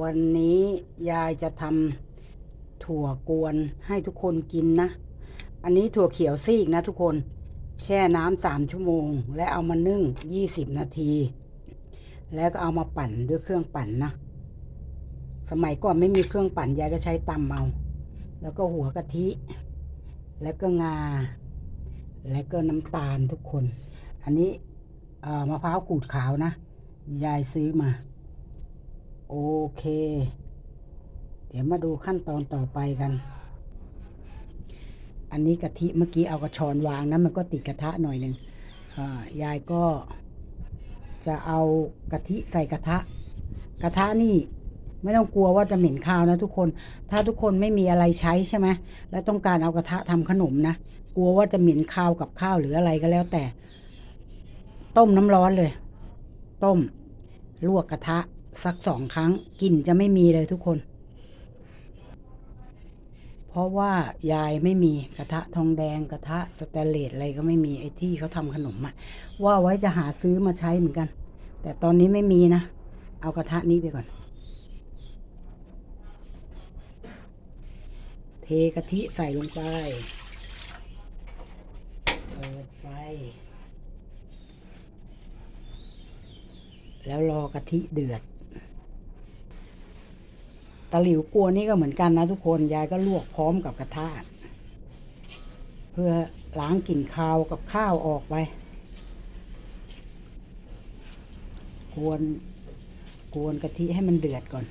วันนี้ยายจะทำถั่วกวนให้ทุกคนกินนะ อันนี้ถั่วเขียวซีกนะทุกคน แช่น้ำสามชั่วโมง และเอามานึ่งยี่สิบนาที แล้วก็เอามาปั่นด้วยเครื่องปั่นนะ สมัยก่อนไม่มีเครื่องปั่นยายก็ใช้ตำเอา แล้วก็หัวกะทิ แล้วก็งา แล้วก็น้ำตาลทุกคน อันนี้มะพร้าวขูดขาวนะ ยายซื้อมา โอเค เดี๋ยวมาดูขั้นตอนต่อไปกัน อันนี้กะทิเมื่อกี้เอากระชอนวางนะมันก็ติดกระทะหน่อยหนึ่งยายก็จะเอากะทิใส่กระทะ กระทะนี่ไม่ต้องกลัวว่าจะเหม็นข้าวนะทุกคน ถ้าทุกคนไม่มีอะไรใช้ใช่ไหมแล้วต้องการเอากระทะทำขนมนะ กลัวว่าจะเหม็นข้าวกับข้าวหรืออะไรก็แล้วแต่ ต้มน้ำร้อนเลย ต้ม ลวกกระทะ สักสองครั้งกลิ่นจะไม่มีเลยทุกคน เพราะว่ายายไม่มีกระทะทองแดงกระทะสแตนเลสอะไรก็ไม่มีไอ้ที่เขาทำขนมอะว่าไว้จะหาซื้อมาใช้เหมือนกัน แต่ตอนนี้ไม่มีนะ เอากระทะนี้ไปก่อน เทกะทิใส่ลงไปเปิดไฟแล้วรอกะทิเดือด ตะหลิวกลัวนี่ก็เหมือนกันนะทุกคนยายก็ลวกพร้อมกับกระทะเพื่อล้างกลิ่นคาวกับข้าวออกไป กวนกวนกะทิให้มันเดือดก่อน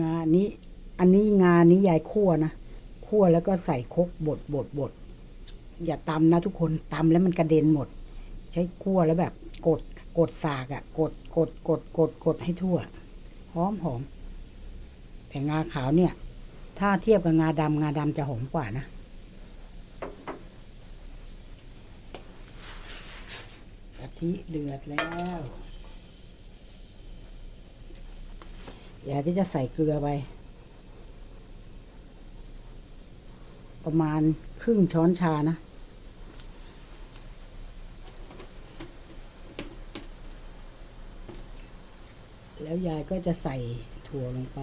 งานนี้ อันนี้งานนี้ยายคั่วนะ คั่วแล้วก็ใส่คกบดบดบดอย่าตำนะทุกคนตำแล้วมันกระเด็นหมด ใช้คั่วแล้วแบบ กดกดสากอะ่ะ กดกดกดกดกดให้ทั่วหอมหอมแต่งาขาวเนี่ย ถ้าเทียบกับงาดำงาดำจะหอมกว่านะกะทิเดือดแล้วยายก็จะใส่เกลือไป ประมาณครึ่งช้อนชานะ แล้วยายก็จะใส่ถั่วลงไป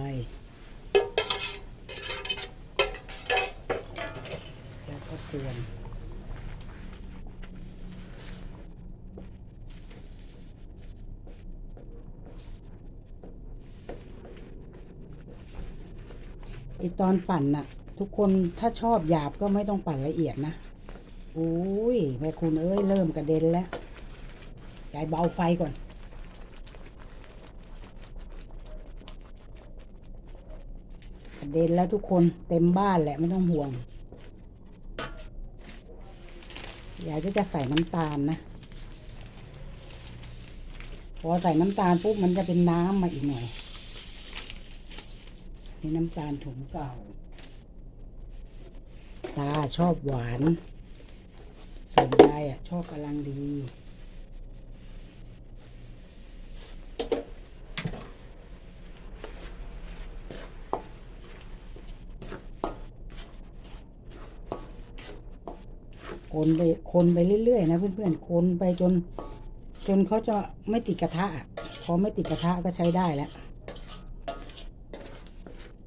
แล้วก็กวนไอตอนปั่นน่ะ ทุกคนถ้าชอบหยาบก็ไม่ต้องปั่นละเอียดนะโอ้ยแม่คุณเอ้ยเริ่มกระเด็นแล้วยายเบาไฟก่อน กระเด็นแล้วทุกคนเต็มบ้านแหละไม่ต้องห่วงยายก็จะใส่น้ำตาลนะพอใส่น้ำตาลปุ๊บมันจะเป็นน้ำมาอีกหน่อยนี่น้ำตาลถุงเก่า ตาชอบหวาน ส่วนยายอะ ชอบกำลังดีคนไปคนไปเรื่อยๆนะเพื่อนๆคนไปจน จนเขาจะไม่ติดกระทะอะพอไม่ติดกระทะก็ใช้ได้แล้ว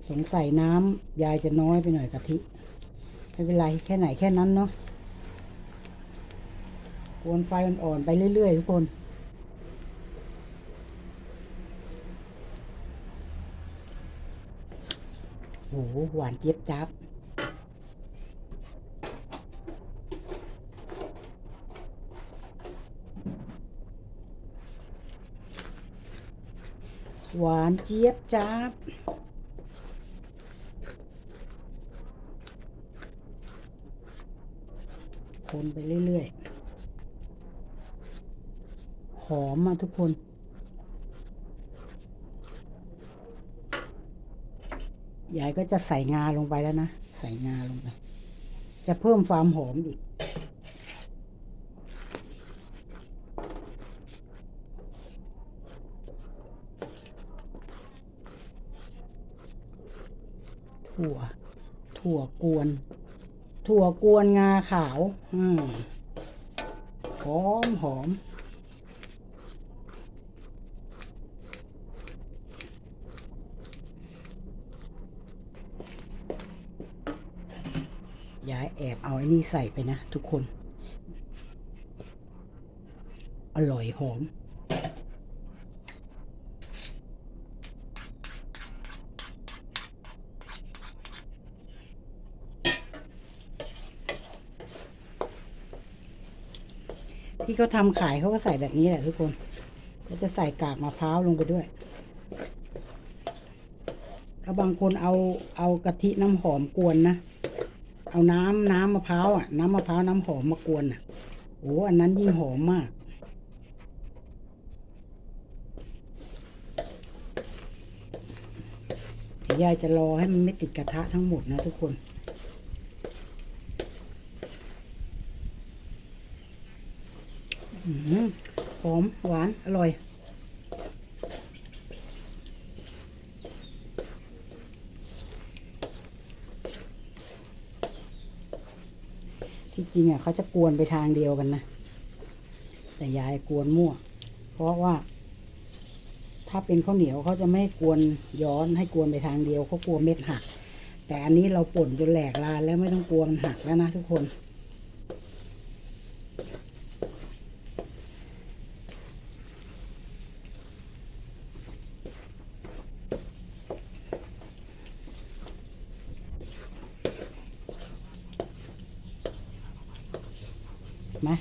สงสัยน้ำยายจะน้อยไปหน่อยกะทิ ไม่เป็นไรแค่ไหนแค่นั้นเนาะกวนไฟอ่อนๆไปเรื่อยๆทุกคนโอ้โหหวานเจี๊ยบจับหวานเจี๊ยบจับ คนไปเรื่อยๆ หอมมาทุกคน ยายก็จะใส่งาลงไปแล้วนะ ใส่งาลงไป จะเพิ่มความหอมอีกถั่ว ถั่วกวน ถั่วกวนงาขาว อืมหอมหอมยายแอบเอาไอ้นี่ใส่ไปนะทุกคน อร่อยหอม เขาทำขายเขาก็ใส่แบบนี้แหละทุกคนเขาจะใส่กากมะพร้าวลงไปด้วยถ้าบางคนเอาเอากะทิน้ำหอมกวนนะเอาน้ำน้ำมะพร้าวอะน้ำมะพร้าวน้ำหอมมากวนอะโอ้อันนั้นยิ่งหอมมากยายจะรอให้มันไม่ติดกระทะทั้งหมดนะทุกคน อืม หอม หวาน อร่อย ที่จริงอะเขาจะกวนไปทางเดียวกันนะ แต่ยายกวนมั่ว เพราะว่า ถ้าเป็นข้าวเหนียวเขาจะไม่กวนย้อนให้กวนไปทางเดียวเขากลัวเม็ดหัก แต่อันนี้เราป่นจนแหลกลานแล้วไม่ต้องกลัวมันหักแล้วนะทุกคน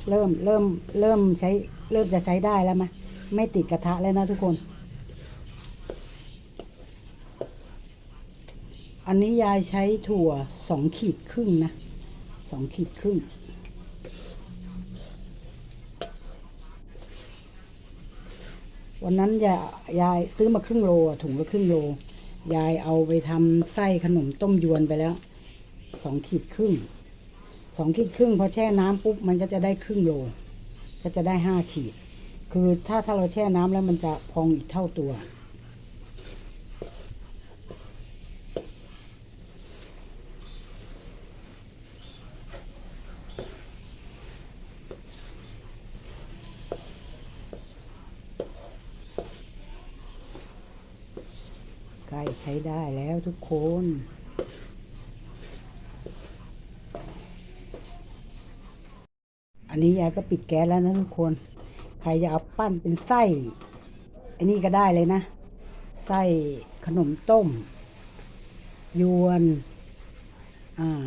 เริ่มเริ่มเริ่มใช้เริ่มจะใช้ได้แล้วมะไม่ติดกระทะแล้วนะทุกคน อันนี้ยายใช้ถั่วสองขีดครึ่งนะสองขีดครึ่งวันนั้นยายยายซื้อมาครึ่งโลถุงละครึ่งโล ยายเอาไปทำไส้ขนมต้มยวนไปแล้วสองขีดครึ่ง สองขีดครึ่งพอแช่น้ำปุ๊บมันก็จะได้ครึ่งโล ก็จะได้ห้าขีด คือถ้าถ้าเราแช่น้ำแล้วมันจะพองอีกเท่าตัว ใกล้ใช้ได้แล้วทุกคน นนี้ยายก็ปิดแก๊สแล้วนะทุกคน ใครจะเอาปั้นเป็นไส้อันนี้ก็ได้เลยนะ ไส้ขนมต้ม ยวน อ่า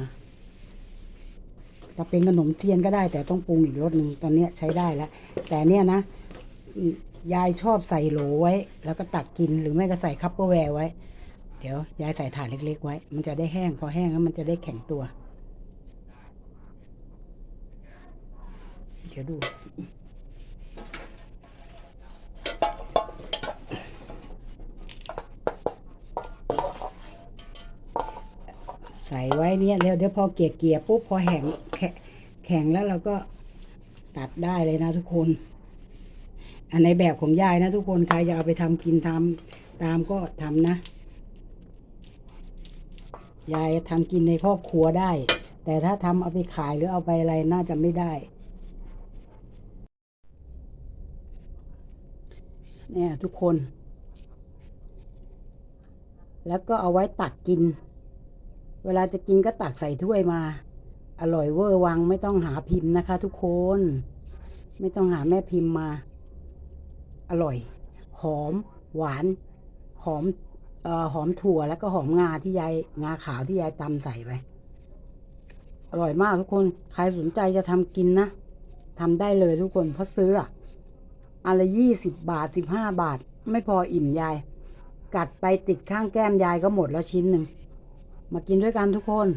จะเป็นขนมเทียนก็ได้ แต่ต้องปรุงอีกรสหนึ่งตอนนี้ใช้ได้แล้ว แต่เนี่ยนะ ยายชอบใส่โหลไว้ แล้วก็ตักกินหรือไม่ก็ใส่คัพเปอร์แวร์ไว้ เดี๋ยวยายใส่ถาดเล็ก ๆ ไว้ มันจะได้แห้ง พอแห้งแล้วมันจะได้แข็งตัว เดี๋ยวดูใส่ไว้เนี่ยเดี๋ยวเดี๋ยวพอเกลี่ยเกียปุ๊บพอแห้งแข็งแข็งแล้วเราก็ตัดได้เลยนะทุกคน อันในแบบของยายนะทุกคนใครจะเอาไปทำกินทำตามก็ทำนะยายทำกินในครอบครัวได้ แต่ถ้าทำเอาไปขายหรือเอาไปอะไรน่าจะไม่ได้ เนี่ยทุกคน แล้วก็เอาไว้ตักกิน เวลาจะกินก็ตักใส่ถ้วยมา อร่อยเวอร์วังไม่ต้องหาพิมพ์นะคะ ทุกคน ไม่ต้องหาแม่พิมพ์มา อร่อย หอม หวาน หอมออหอมถั่วแล้วก็หอมงาที่ยายงาขาวที่ยายตำใส่ไปอร่อยมากทุกคน ใครสนใจจะทำกินนะทำได้เลยทุกคนเพราะซื้ออะ อันละยี่สิบบาทสิบห้าบาท ไม่พออิ่มยาย กัดไปติดข้างแก้มยายก็หมดแล้วชิ้นหนึ่ง มากินด้วยกันทุกคน